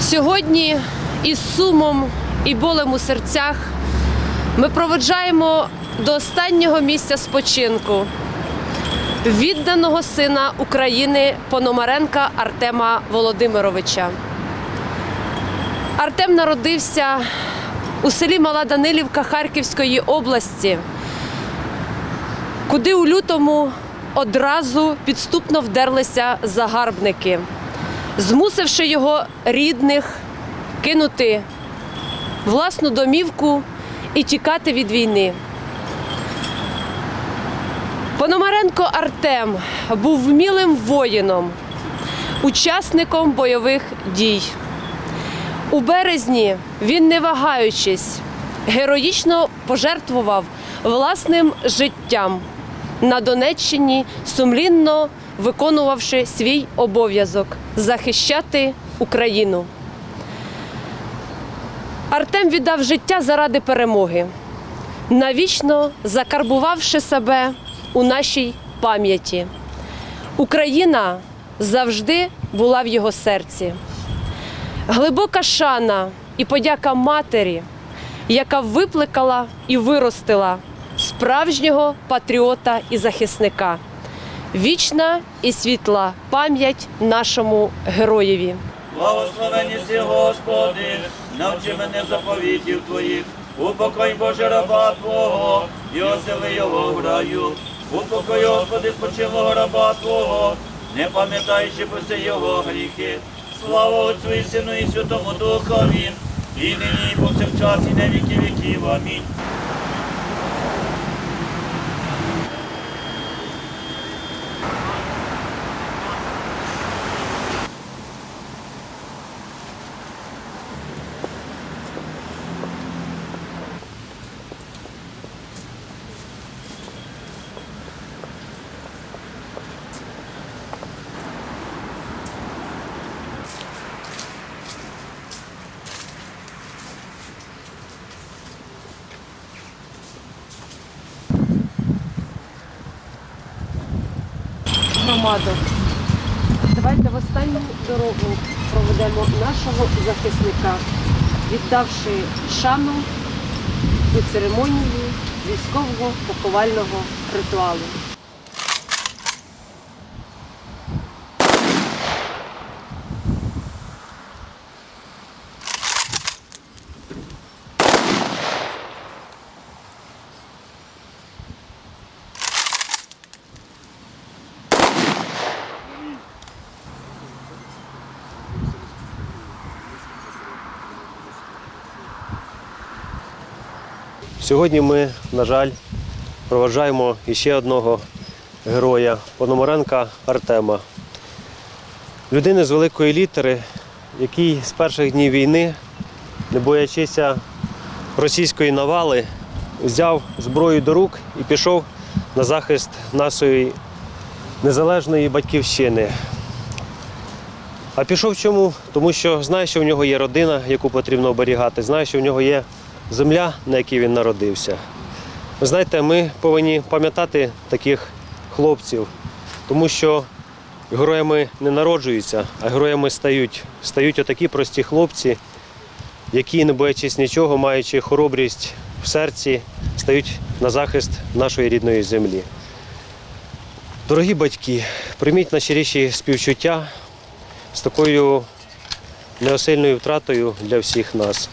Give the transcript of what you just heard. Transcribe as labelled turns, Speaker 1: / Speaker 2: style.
Speaker 1: Сьогодні із сумом і болем у серцях ми проведжаємо до останнього місця спочинку відданого сина України Пономаренка Артема Володимировича. Артем народився у селі Мала Данилівка Харківської області, куди у лютому одразу підступно вдерлися загарбники, змусивши його рідних кинути власну домівку і тікати від війни. Пономаренко Артем був вмілим воїном, учасником бойових дій. У березні він, не вагаючись, героїчно пожертвував власним життям на Донеччині, сумлінно виконувавши свій обов'язок захищати Україну. Артем віддав життя заради перемоги, навічно закарбувавши себе у нашій пам'яті. Україна завжди була в його серці. Глибока шана і подяка матері, яка викликала і виростила справжнього патріота і захисника. Вічна і світла пам'ять нашому героєві.
Speaker 2: Благословені си, Господи, навчи мене заповітів Твоїх, упокой Боже раба Твого, і осели його в раю. Упокой, Господи, спочилого раба Твого, не пам'ятаючи про все його гріхи. Слава Отцю і Сину і Святому Духові, і нині, і повсякчас, і на віки віків. Амінь.
Speaker 1: Громаду. Давайте в останню дорогу проведемо нашого захисника, віддавши шану у церемонії військового поховального ритуалу.
Speaker 3: Сьогодні ми, на жаль, проважаємо іще одного героя Пономаренка Артема. Людини з великої літери, який з перших днів війни, не боячися російської навали, взяв зброю до рук і пішов на захист нашої незалежної батьківщини. А пішов чому? Тому що знає, що в нього є родина, яку потрібно оберігати, знає, що в нього є земля, на якій він народився. Ви знаєте, ми повинні пам'ятати таких хлопців, тому що героями не народжуються, а героями стають. Стають отакі прості хлопці, які, не боячись нічого, маючи хоробрість в серці, стають на захист нашої рідної землі. Дорогі батьки, прийміть найщиріші співчуття з такою неосильною втратою для всіх нас.